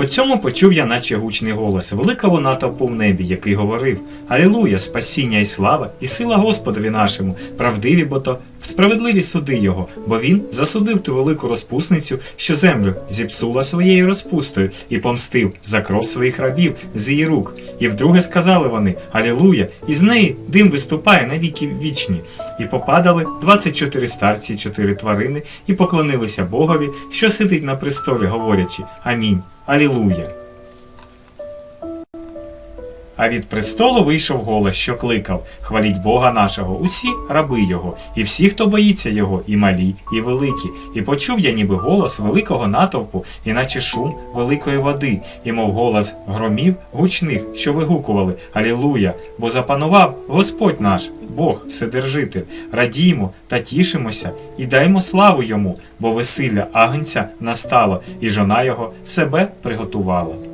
По цьому почув я, наче гучний голос великого натовпу в небі, який говорив: Алілуя, спасіння і слава, і сила Господові нашому, правдиві, бо то справедливі суди його, бо він засудив ту велику розпусницю, що землю зіпсула своєю розпустою, і помстив за кров своїх рабів з її рук. І вдруге сказали вони Алілуя, і з неї дим виступає на віки вічні. І попадали 24 старці, чотири тварини, і поклонилися Богові, що сидить на престолі, говорячи Амінь. Алілуя. А від престолу вийшов голос, що кликав: Хваліть Бога нашого, усі раби Його, і всі, хто боїться Його, і малі, і великі. І почув я ніби голос великого натовпу, і наче шум великої води, і мов голос громів гучних, що вигукували Алілуя, бо запанував Господь наш, Бог, Вседержитель. Радіймо та тішимося, і даймо славу йому, бо весілля агнця настало, і жона його себе приготувала.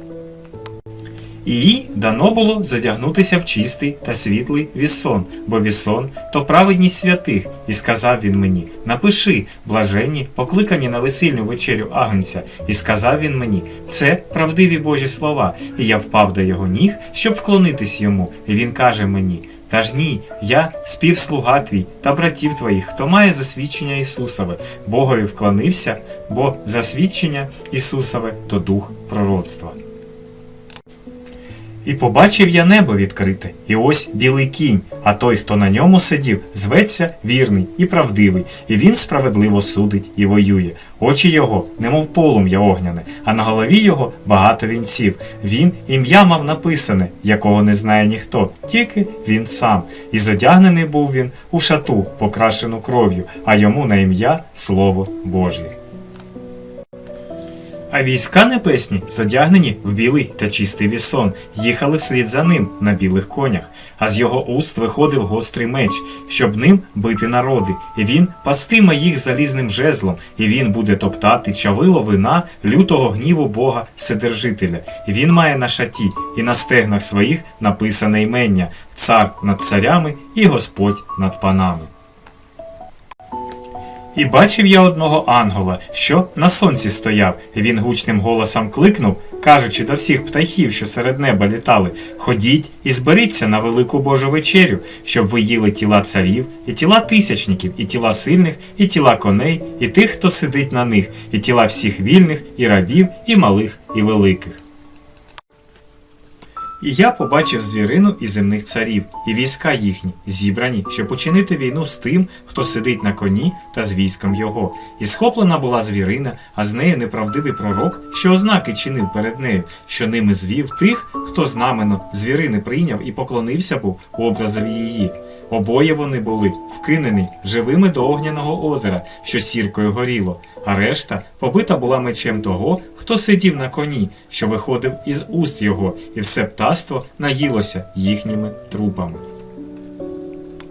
І їй дано було задягнутися в чистий та світлий вісон, бо вісон то праведність святих, і сказав він мені: Напиши, блаженні, покликані на весільну вечерю Агнця, і сказав він мені: це правдиві Божі слова, і я впав до його ніг, щоб вклонитись йому. І він каже мені: Та ж ні, я співслуга твій та братів твоїх, хто має засвідчення Ісусове, Богові вклонився, бо засвідчення Ісусове то дух пророцтва. І побачив я небо відкрите, і ось білий кінь, а той, хто на ньому сидів, зветься вірний і правдивий, і він справедливо судить і воює. Очі його, немов полум'я огняне, а на голові його багато вінців. Він ім'я мав написане, якого не знає ніхто, тільки він сам. І зодягнений був він у шату, покрашену кров'ю, а йому на ім'я Слово Божє. А війська небесні, зодягнені в білий та чистий вісон, їхали вслід за ним на білих конях, а з його уст виходив гострий меч, щоб ним бити народи, і він пастиме їх залізним жезлом, і він буде топтати чавило вина лютого гніву Бога Вседержителя. І він має на шаті і на стегнах своїх написане імення цар над царями і Господь над панами. І бачив я одного ангела, що на сонці стояв, він гучним голосом кликнув, кажучи до всіх птахів, що серед неба літали: Ходіть і зберіться на велику Божу вечерю, щоб ви їли тіла царів, і тіла тисячників, і тіла сильних, і тіла коней, і тих, хто сидить на них, і тіла всіх вільних, і рабів, і малих, і великих. І я побачив звірину і земних царів, і війська їхні, зібрані, щоб учинити війну з тим, хто сидить на коні та з військом його. І схоплена була звірина, а з нею неправдивий пророк, що ознаки чинив перед нею, що ними звів тих, хто знамено звірини прийняв і поклонився був образові її. Обоє вони були вкинені живими до огняного озера, що сіркою горіло, а решта побита була мечем того, хто сидів на коні, що виходив із уст його, і все птаство наїлося їхніми трупами.